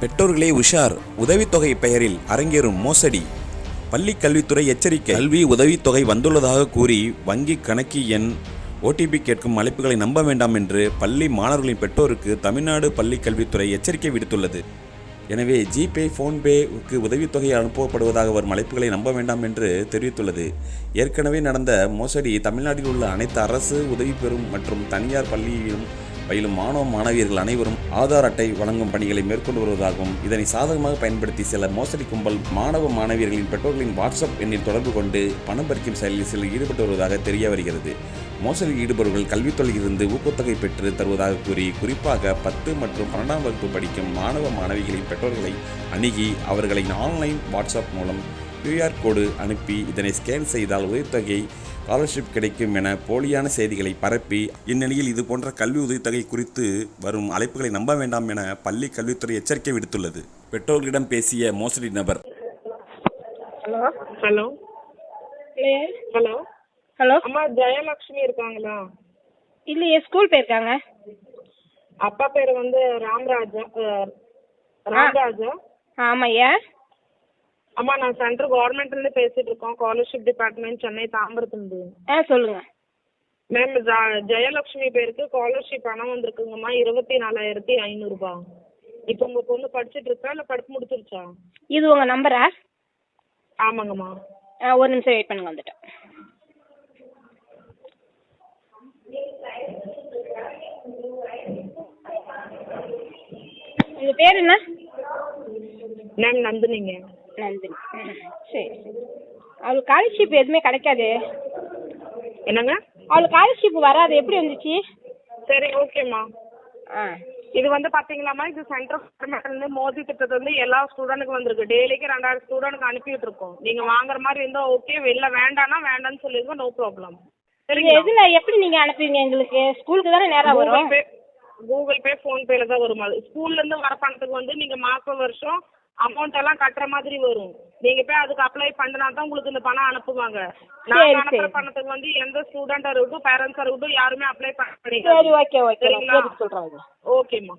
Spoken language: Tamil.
பெற்றோர்களே உஷார். உதவித்தொகை பெயரில் அரங்கேறும் மோசடி. பள்ளி கல்வித்துறை எச்சரிக்கை. கல்வி உதவித்தொகை வந்துள்ளதாக கூறி வங்கி கணக்கு எண் ஓடிபி கேட்கும் அழைப்புகளை நம்ப வேண்டாம் என்று பள்ளி மாணவர்களின் பெற்றோருக்கு தமிழ்நாடு பள்ளி கல்வித்துறை எச்சரிக்கை விடுத்துள்ளது. எனவே ஜிபே ஃபோன்பேவுக்கு உதவித்தொகை அனுப்பப்படுவதாக வரும் அழைப்புகளை நம்ப வேண்டாம் என்று தெரிவித்துள்ளது. ஏற்கனவே நடந்த மோசடி தமிழ்நாட்டில் உள்ள அனைத்து அரசு உதவி பெறும் மற்றும் தனியார் பள்ளியிலும் பயிலும் மாணவ மாணவியர்கள் அனைவரும் ஆதார் அட்டை வழங்கும் பணிகளை மேற்கொண்டு வருவதாகவும் இதனை சாதகமாக பயன்படுத்தி சில மோசடி கும்பல் மாணவ மாணவியர்களின் பெற்றோர்களின் வாட்ஸ்அப் எண்ணில் தொடர்பு கொண்டு பணம் பறிக்கும் செயலில் சிலர் ஈடுபட்டு வருவதாக தெரிய வருகிறது. மோசடியில் ஈடுபவர்கள் கல்வித்துறையிலிருந்து ஊக்கத்தொகை பெற்று தருவதாக கூறி குறிப்பாக பத்து மற்றும் பன்னெண்டாம் வகுப்பு படிக்கும் மாணவ மாணவிகளின் பெற்றோர்களை அணுகி அவர்களின் ஆன்லைன் வாட்ஸ்அப் மூலம் கியூஆர் கோடு அனுப்பி இதனை ஸ்கேன் செய்தால் உதவித்தொகை ஸ்காலர்ஷிப் கிடைக்கும் என போலியான செய்திகளை பரப்பி இந்நிலையில் இது போன்ற கல்வி உதவித்தொகை குறித்து வரும் அழைப்புகளை நம்ப வேண்டாம் என பள்ளி கல்வித்துறை எச்சரிக்கை விடுத்துள்ளது. பெற்றோர்களிடம் பேசிய மோசடி நபர். ஹலோ? ஹலோ? ஹலோ? ஹலோ? அம்மா ஜெயலக்ஷ்மி இருக்காங்களா? இல்லையே ஸ்கூல் போயிருக்காங்க. அப்பா பேர் வந்து ராம்ராஜா ராமராஜா? ஏன்? அம்மா நான் சென்ட்ரல் கவர்மெண்ட்ல இருந்து பேசிட்டு இருக்கோம். ஸ்காலர்ஷிப் டிபார்ட்மெண்ட் சென்னை தாம்பரத்துலேருந்து. ஆ சொல்லுங்க. மேம் ஜ- ஜெயலக்ஷ்மி பேருக்கு ஸ்காலர்ஷிப் பணம் வந்திருக்குங்கம்மா. இருபத்தி நாலாயிரத்தி ஐநூறுபா. இப்போ உங்க பொண்ணு படிச்சிட்டு இருக்கா? இல்லை படிப்பு முடிச்சிருச்சா? இது உங்கள் நம்பரா ஆமாங்கம்மா. ஒரு நிமிஷம் வெயிட் பண்ணுங்க வந்துட்டேன். உங்க பேர் என்ன? மேம் நந்தினிங்க. நந்தினி சரி சரி. அவளுக்கு ஸ்காலர்ஷிப் எதுவுமே கிடைக்காது? என்னங்க? அவளுக்கு ஸ்காலர்ஷிப் வராது. எப்படி வந்துச்சு? சரி ஓகேம்மா ஆ. இது வந்து பாத்தீங்களாம்மா இது சென்ட்ரல் கவர்மெண்ட்ல இருந்து மோதி திட்டத்துல இருந்து எல்லா ஸ்டூடெண்ட்டுக்கு வந்திருக்கு. டெய்லிக்கு ரெண்டாயிரம் ஸ்டூடெண்ட்க்கு அனுப்பிட்டு இருக்கோம். நீங்க வாங்குற மாதிரி இருந்தா ஓகே வெளில வேண்டாம்னா வேண்டாம்னு சொல்லிருங்க நோ ப்ராப்ளம் இது எதுல எப்படி நீங்க அனுப்புவீங்க எங்களுக்கு? ஸ்கூலுக்கு தானே நேரா வரும்? பே கூகுள் பே ஃபோன் பேல தான் வரும் அது. ஸ்கூல்ல இருந்து வர பணத்துக்கு வந்து நீங்க மாசம் வருஷம் அமௌண்ட் எல்லாம் கட்டுற மாதிரி வரும். நீங்க போய் அதுக்கு அப்ளை பண்ணினா தான் உங்களுக்கு இந்த பணம் அனுப்புவாங்க. அனுப்புற சரி. பணத்துக்கு வந்து எந்த ஸ்டூடெண்டா இருக்கட்டும் பேரண்ட்ஸா இருக்கட்டும் யாருமே அப்ளை பண்ண சரி ஓகே ஓகே சரிங்களா? நான் ஓகேம்மா